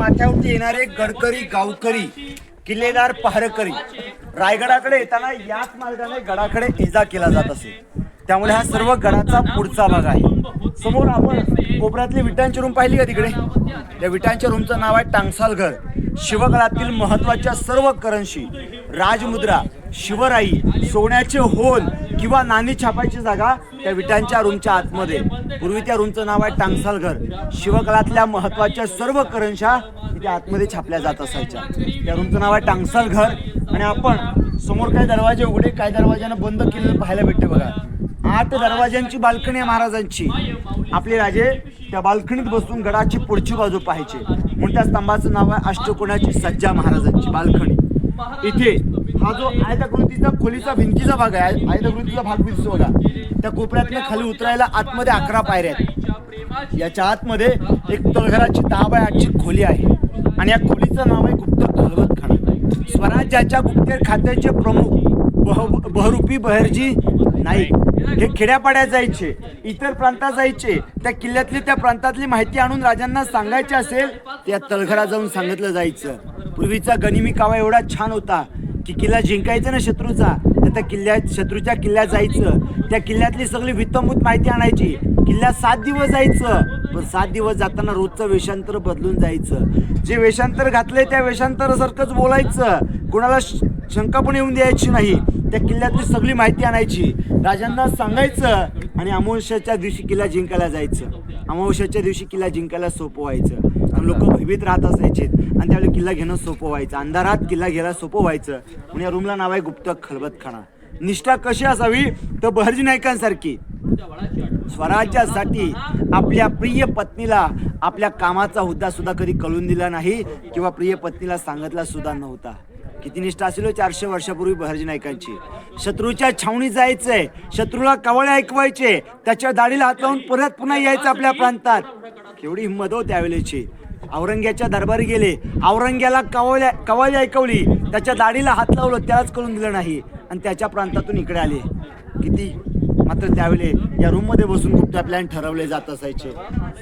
माथ्यावरती येणारे गडकरी गावकरी किल्लेदार पहारकरी रायगडाकडे येताना याच मार्गाने गडाकडे इजा केला जात असे. त्यामुळे हा सर्व गडाचा पुढचा भाग आहे. समोर आपण कोपऱ्यातली विटांची रूम पाहिली का तिकडे? त्या विटांच्या रूमचं नाव आहे टांगसालघर. शिवकाळातील शिवगडातील महत्त्वाच्या सर्व करन्सी राजमुद्रा शिवराई सोन्याचे होल किंवा नाणी छापायची जागा त्या विटांच्या रूमच्या आतमध्ये. पूर्वी त्या रूमचं नाव आहे टांगसाल घर शिवकाळातल्या महत्त्वाच्या सर्व करंशा तिथे आतमध्ये छापल्या जात असायच्या. त्या रूमचं नाव आहे टांगसाल घर आणि आपण समोर काही दरवाजे उघडे काय दरवाज्यानं बंद केलेलं पाहायला भेटते बघा. आठ दरवाज्यांची बाल्कनी आहे महाराजांची. आपले राजे त्या बाल्कनीत बसून गडाची पुढची बाजू पाहायचे. म्हणून त्या स्तंभाचं नाव आहे अष्टकोणाची सज्जा महाराजांची बाल्कनी. इथे हा जो आयताकृतीचा खोलीचा भिंतीचा भाग आहे आयताकृतीचा भाग दिसतो बघा. त्या कोपऱ्यातनं खाली उतरायला आतमध्ये अकरा पायऱ्या आहेत. याच्या आतमध्ये एक तळघराची दहा बाय आठची खोली आहे. आणि या खोलीचं नाव आहे गुप्त खलवत खाना. स्वराज्याच्या गुप्तेर खात्याचे प्रमुख बह बहरूपी बहरजी नाईक हे खेड्यापाड्यात जायचे इतर प्रांतात जायचे. त्या किल्ल्यातली त्या प्रांतातली माहिती आणून राजांना सांगायची असेल त्या तळघरा जाऊन सांगितलं जायचं. पूर्वीचा गनिमी कावा एवढा छान होता की किल्ला जिंकायचा ना शत्रूचा तर त्या किल्ल्यात शत्रूच्या किल्ल्यात जायचं. त्या किल्ल्यातली सगळी वित्तमूत माहिती आणायची. किल्ल्यात सात दिवस जायचं. पण सात दिवस जाताना रोजचं वेषांतर बदलून जायचं. जे वेषांतर घातलंय त्या वेषांतरासारखंच बोलायचं. कोणाला श- शंका पण येऊन द्यायची नाही. त्या किल्ल्यातली सगळी माहिती आणायची. राजांना सांगायचं आणि अमावस्याच्या दिवशी किल्ला जिंकायला जायचं. अमावस्याच्या दिवशी किल्ला जिंकायला सोपं व्हायचं आणि लोक भयभीत राहत असायचे. आणि त्यावेळी किल्ला घेणं सोपं व्हायचं अंधारात किल्ला घ्यायला सोपं व्हायचं म्हणून या रूमला नाव आहे गुप्त खलबतखाना. निष्ठा कशी असावी? तर बहरजी नायकांसारखी स्वराज्यासाठी आपल्या प्रिय पत्नीला आपल्या कामाचा हुद्दा सुद्धा कधी कळून दिला नाही किंवा प्रिय पत्नीला सांगितला सुद्धा नव्हता. किती निष्ठा असेल हो चारशे वर्षापूर्वी बहरजी नायकांची शत्रूच्या छावणी जायचंय शत्रूला कवळे ऐकवायचे त्याच्या दाढीला हात लावून परत पुन्हा यायचं आपल्या प्रांतात. केवढी हिंमत हो त्यावेळेची. औरंग्याच्या दरबारी गेले औरंग्याला कवल्या कवाली ऐकवली त्याच्या दाढीला हात लावलं त्यालाच कळून दिलं नाही. आणि त्याच्या प्रांतातून इकडे आले. किती? मात्र त्यावेळी या रूममध्ये बसून गुप्त प्लॅन ठरवले जात असायचे.